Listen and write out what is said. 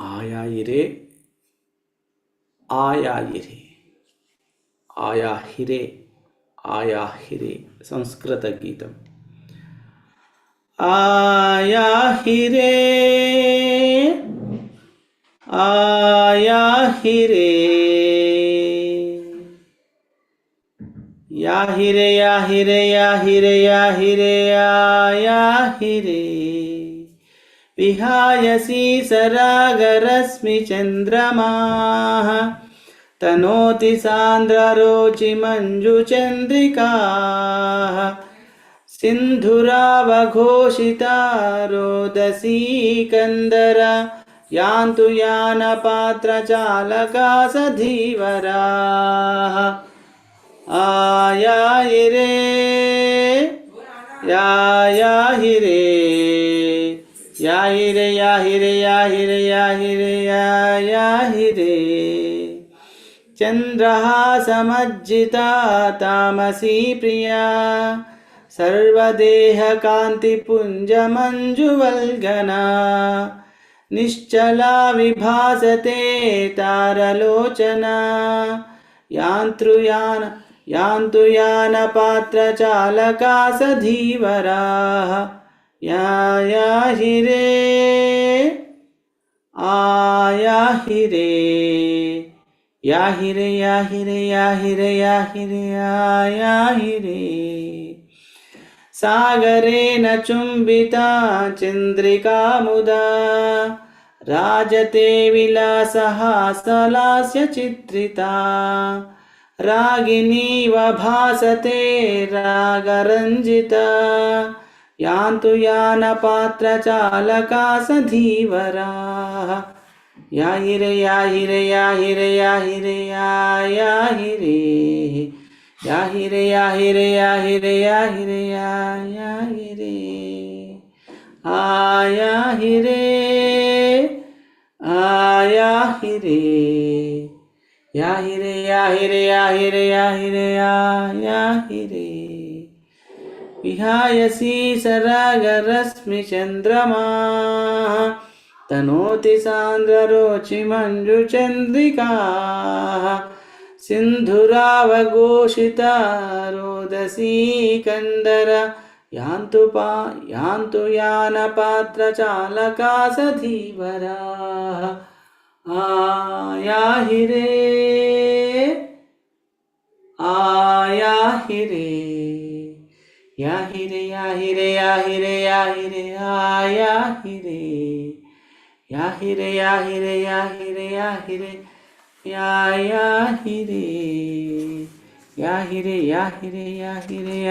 ആയായിരേ ആയായിരേ ആയാഹിരേ ആയാഹിരേ സംസ്കൃത ഗീതം ആയാഹിരേ ആയാഹിരേ. യാഹിരേ യാഹിരേ യാഹിരേ യാഹിരേ ആയാഹിരേ. विहायसी सरागरश्मिचन्द्रमाः तनोति सान्द्ररोचिमञ्जुचन्द्रिकाः सिन्धुरावघोषिता रोदसीकन्दर यान्तु यानपात्रचालका सधीवराः आयाहि रे यायाहि रे हिरे या हिरे या हिरे या हिरे। या हिरे चन्द्रः समज्जिता तामसी प्रिया। सर्वदेहकान्तिपुञ्जमञ्जुवल्गना निश्चला विभासते तारलोचना। यान्तृयान यान्तुयानपात्रचालका स धीवराः हिरे आयाहि रे याहिर्याहिरयाहि रयाहिर्यायाहिरे सागरेण चुम्बिता चन्द्रिका मुदा राजते विलासः सलास्य चित्रिता रागिणीव भासते रागरञ्जिता। यान्तु यानपात्रचालका सधीवराः याहिरे याहिरे याहिरे याहिरे। याहिरे याहिरे याहिरे याहिरे याहिरे। याहिरे। आयाहिरे आयाहिरे याहिरे याहिरे याहिरे याहिरे याहिरे। विहायसि सरागरश्मिचन्द्रमाः तनोति सान्द्ररोचिमञ्जुचन्द्रिकाः सिन्धुरावघोषिता रोदसी कन्दर यान्तु पा यान्तु यानपात्रचालका सधीवराः hire ya hire ya hire ya hire ya ya hire ya hire ya hire ya hire ya hire ya ya hire ya hire ya hire ya hire